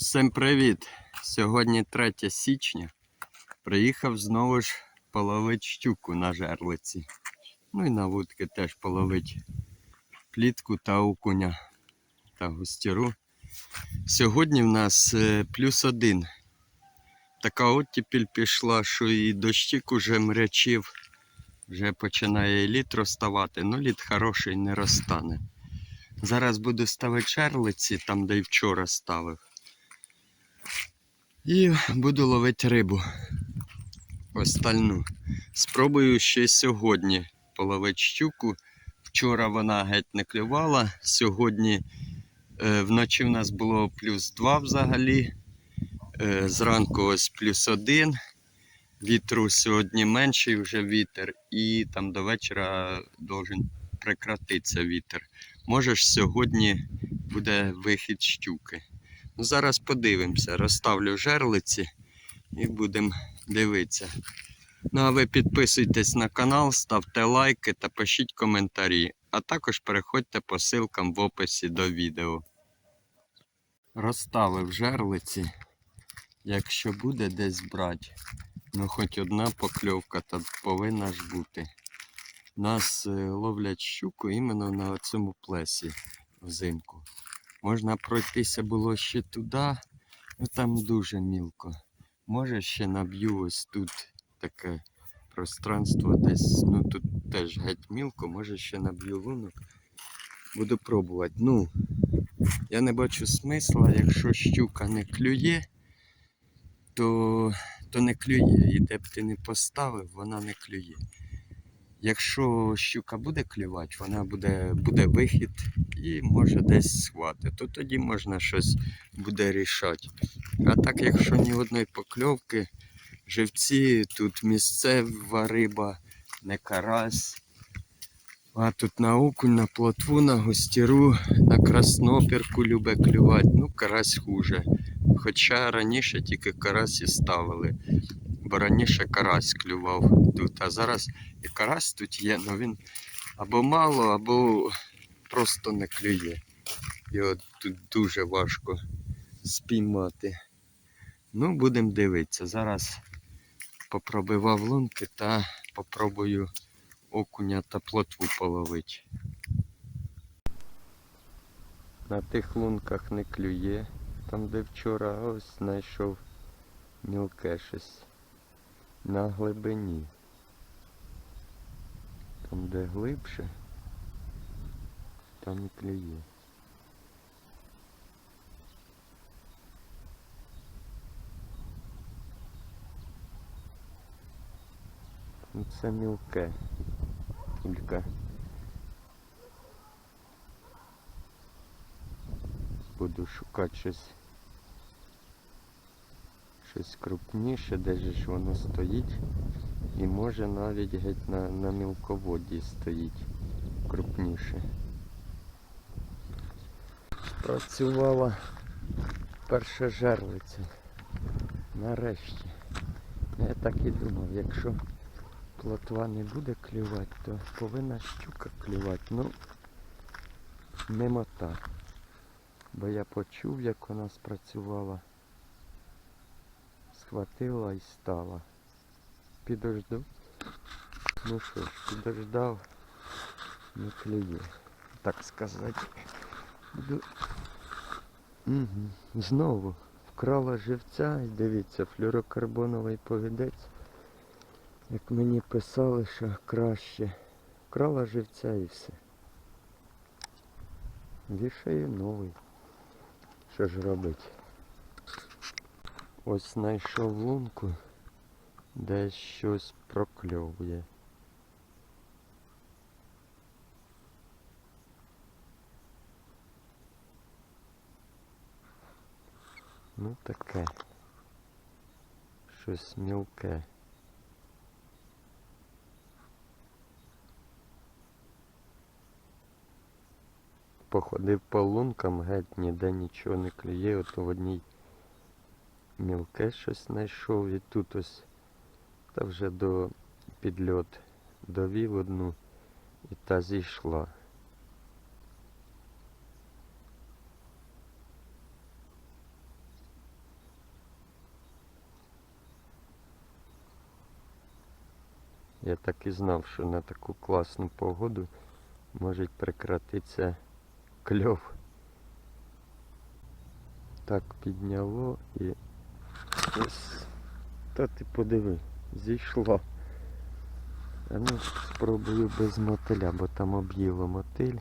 Всім привіт! Сьогодні 3 січня. Приїхав знову ж половить щуку на жерлиці. Ну і на вудки теж половить плітку та окуня та густіру. Сьогодні в нас е, плюс один. Така оттепіль пішла, що і дощик уже мрячив. Вже починає лід розставати, ну лід хороший не розтане. Зараз буду ставити жерлиці, там де й вчора ставив. І буду ловити рибу. Остальну. Спробую ще сьогодні половити щуку. Вчора вона геть не клювала. Сьогодні е, вночі в нас було плюс 2 взагалі. Е, зранку ось плюс 1. Вітру сьогодні менший вже вітер. І там до вечора должен прекратитися вітер. Може сьогодні буде вихід щуки. Зараз подивимося, розставлю жерлиці і будемо дивитися. Ну а ви підписуйтесь на канал, ставте лайки та пишіть коментарі, а також переходьте по ссылкам в описі до відео. Розставив жерлиці. Якщо буде десь брати, ну хоч одна покльовка та повинна ж бути. Нас е, ловлять щуку іменно на цьому плесі взимку. Можна пройтися було ще туди, ну там дуже мілко. Може ще наб'ю ось тут таке пространство десь, ну тут теж геть мілко, може ще наб'ю лунок. Буду пробувати. Ну, я не бачу смисла, якщо щука не клює, то, то не клює. І де б ти не поставив, вона не клює. Якщо щука буде клювати, вона буде, буде вихід і може десь схвати, то тоді можна щось буде рішати. А так, якщо ні одної покльовки, живці, тут місцева риба, не карась. А тут на окунь, на плотву, на гостіру, на краснопірку любе клювати. Ну, карась хуже. Хоча раніше тільки карась і ставили. Бо раніше карась клював тут, а зараз і карась тут є, але він або мало, або просто не клює. Його тут дуже важко спіймати. Ну, будемо дивитися. Зараз попробивав лунки та попробую окуня та плотву половити. На тих лунках не клює, там де вчора ось знайшов мілке щось на глибині. Там де глибше, там і клює. Ну, Це мілке тільки. Буду шукати щось щось крупніше, де ж воно стоїть. І може навіть геть на, на мілководді стоїть крупніше. Працювала перша жерлиця. Нарешті. Я так і думав, якщо плотва не буде клювати, то повинна щука клювати. Ну, мимо так. Бо я почув, як вона спрацювала. Схватила і стала. Підожду. Ну що ж, підождав, не клює, так сказати. Угу. Знову вкрала живця і дивіться, флюрокарбоновий повідець. Як мені писали, що краще. Вкрала живця і все. Вішаю новий. Що ж робити? Ось знайшов лунку, де щось прокльовує. Ну таке. Щось мілке. Походив по лункам, геть ніде нічого не клює, ото в одній мілке щось знайшов і тут ось та вже до підльот довів одну і та зійшла. Я так і знав, що на таку класну погоду може прекратитися кльов. Так підняло і ось. Та ти подиви, зійшло. А ну спробую без мотиля, бо там об'їло мотиль.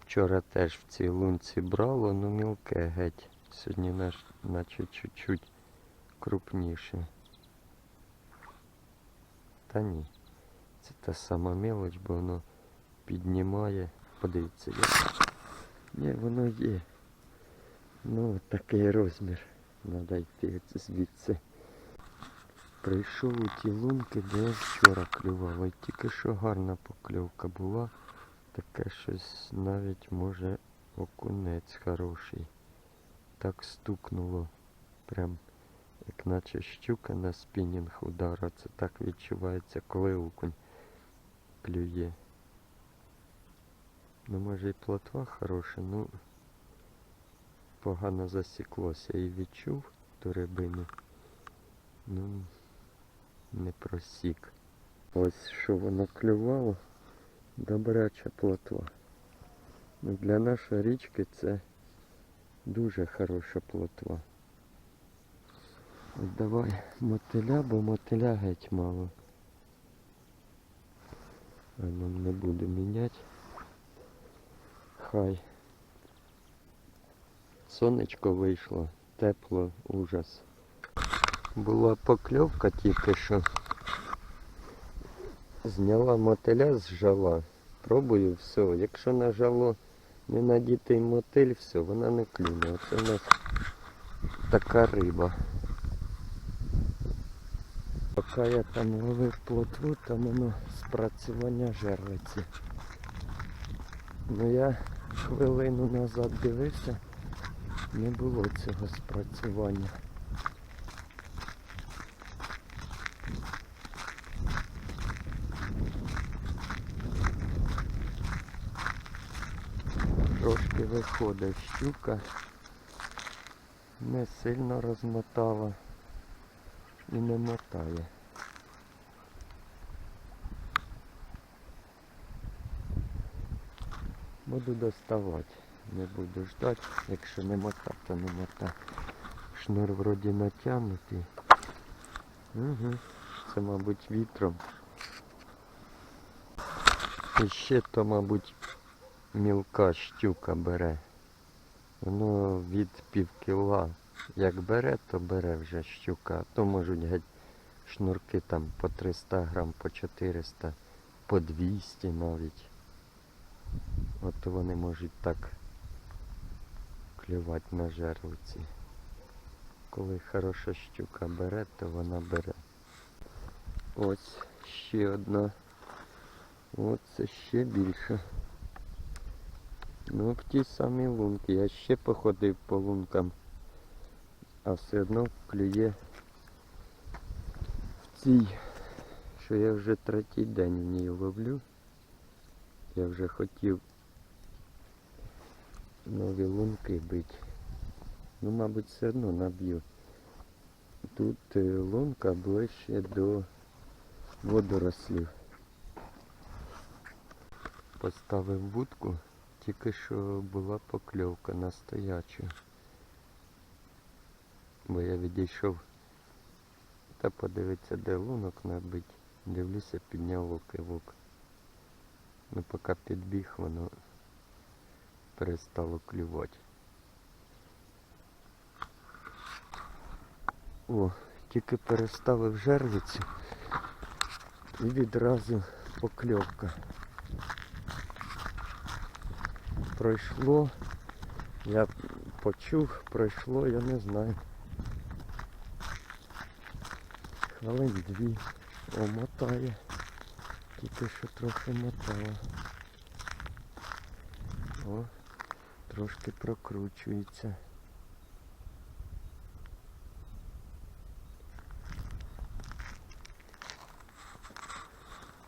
Вчора теж в цій лунці брало, ну мілке геть. Сьогодні наш, наче чуть-чуть крупніше. Та ні. Це та сама мелоч, бо воно піднімає. Подивіться, як. Ні, воно є. Ну, от такий розмір. Надо йти звідси. Прийшов у ті лунки, де я вчора клював. І тільки що гарна покльовка була. Таке щось навіть може окунець хороший. Так стукнуло. Прям як наче щука на спінінг удара. Це так відчувається, коли окунь клює. Ну може і плотва хороша, ну погано засіклося і відчув ту рибину. Ну не просік. Ось що воно клювало. Добряча плотва. Ну, для нашої річки це дуже хороша плотва. От давай мотиля, бо мотиля геть мало. А ну не буду міняти. Хай. Сонечко вийшло, тепло, ужас. Була покльовка тільки що. Зняла мотиля з жала. Пробую все. Якщо на жало не надітий мотиль, все, вона не клюне. Оце у нас така риба. Поки я там ловив плотву, там воно спрацювання жерлиці. Ну я хвилину назад дивився, не було цього спрацювання. Трошки виходить щука, не сильно розмотала і не мотає. Буду доставати, не буду ждати, якщо не мота, то не мота. Шнур вроді натягнутий. Угу. Це, мабуть, вітром. І ще то, мабуть, мілка щука бере. Воно від пів кіла. Як бере, то бере вже щука. А то можуть геть шнурки там по 300 грам, по 400, по 200 навіть. От вони можуть так клювати на жерлиці. Коли хороша щука бере, то вона бере. Ось ще одна. Оце ще більше. Ну, в тій самій лунки. Я ще походив по лункам, а все одно клює в цій, що я вже третій день в ній ловлю. Я вже хотів нові лунки бити. Ну, мабуть, все одно наб'ю. Тут е, лунка ближче до водорослів. Поставив вудку, тільки що була покльовка на стоячу. Бо я відійшов та подивитися, де лунок набить. Дивлюся, підняло кивок. Ну поки підбіг, воно перестало клювати. О, тільки переставив жерлицю і відразу покльовка. Пройшло, я почув, пройшло, я не знаю. Хвилин дві. О, мотає. Тільки що трохи мотала. О, трошки прокручується.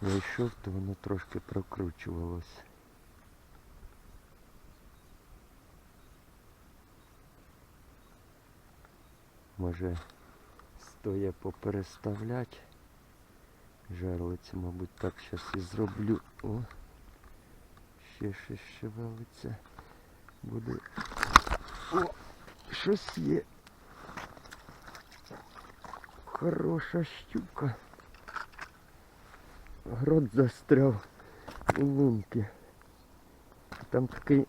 Я йшов, то воно трошки прокручувалось. Може з стоїть попереставляти. Жерлиці, мабуть, так зараз і зроблю. О, ще щось шевелиться. Буде. О, щось є. Хороша щука. Грот застряв у лунки. Там такий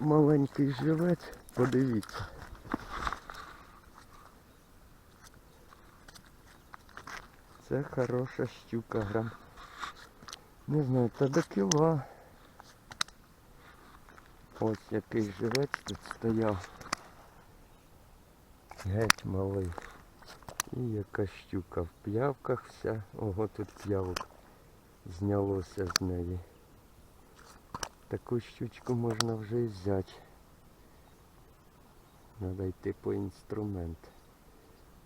маленький живець, подивіться. Це хороша щука грам. Не знаю, та до кіла. Ось який живець тут стояв. Геть малий. І яка щука в п'явках вся. Ого, тут п'явок знялося з неї. Таку щучку можна вже і взяти. Треба йти по інструмент.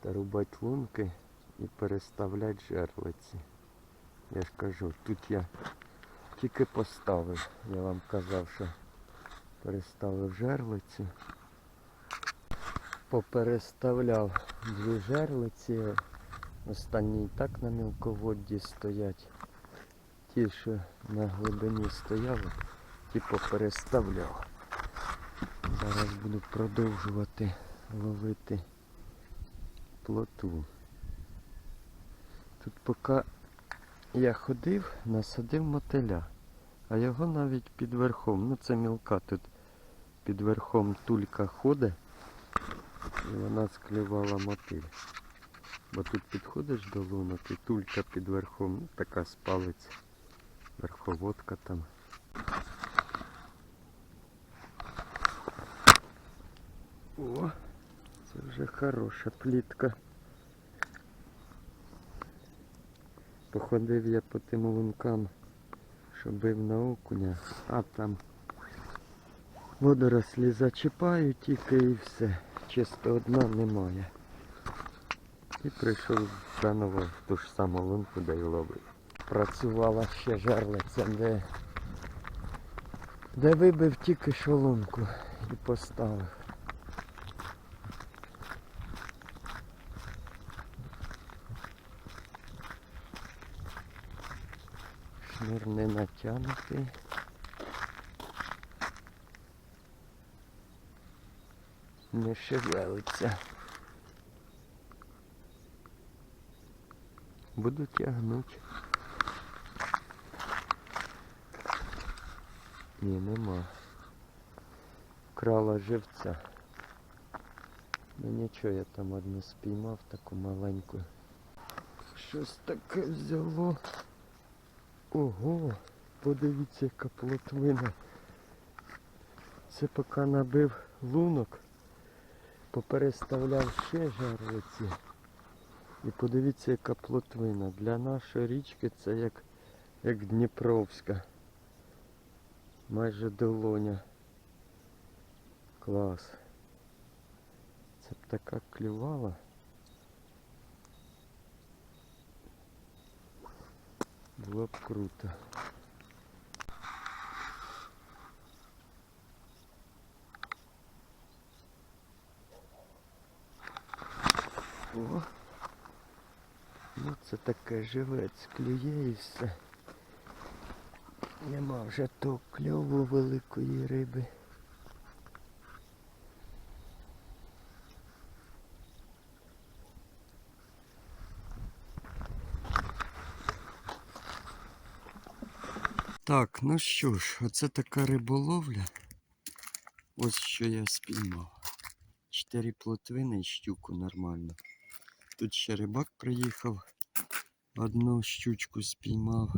Та рубати лунки і переставляти жерлиці. Я ж кажу, тут я тільки поставив. Я вам казав, що переставив жерлицю. Попереставляв дві жерлиці. Останні і так на мілководді стоять. Ті, що на глибині стояли, ті попереставляв. Зараз буду продовжувати ловити плоту. Тут поки я ходив, насадив мотиля, а його навіть під верхом, ну це мілка тут під верхом тулька ходить і вона склювала мотиль. Бо тут підходиш до лунок і тулька під верхом, ну, така спалиться, верховодка там. О, це вже хороша плітка. Походив я по тим лункам, що бив на окуня, а там водорослі зачіпаю тільки і все. Чисто одна немає. І прийшов заново в ту ж саму лунку, де й ловив. Працювала ще жерлиця, де, де вибив тільки що лунку і поставив. Шнур не натягнутий. Не шевелиться. Буду тягнути. Ні, нема. Крала живця. Ну нічого, я там одну спіймав, таку маленьку. Щось таке взяло. Ого, подивіться, яка плотвина. Це поки набив лунок, попереставляв ще жарлиці. І подивіться, яка плотвина. Для нашої річки це як, як Дніпровська. Майже долоня. Клас. Це б така клювала. Було б круто. О! Ну це таке живець клює і все. Нема вже то кльову великої риби. Так, ну що ж, оце така риболовля. Ось що я спіймав. Чотири плотвини і щуку нормально. Тут ще рибак приїхав, одну щучку спіймав,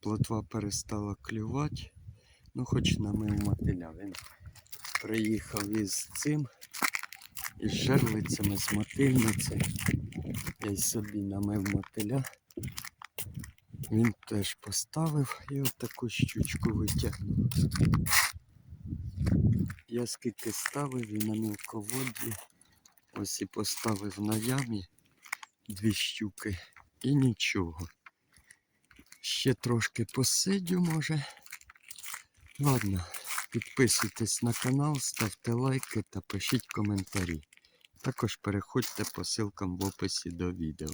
плотва перестала клювати, ну хоч намив мотиля. Він приїхав із цим, із жерлицями, з мотильницею. Я й собі намив мотиля. Він теж поставив і отаку щучку витягнув. Я скільки ставив і на мілководді, ось і поставив на ямі дві щуки і нічого. Ще трошки посидю, може. Ладно, підписуйтесь на канал, ставте лайки та пишіть коментарі. Також переходьте по ссылкам в описі до відео.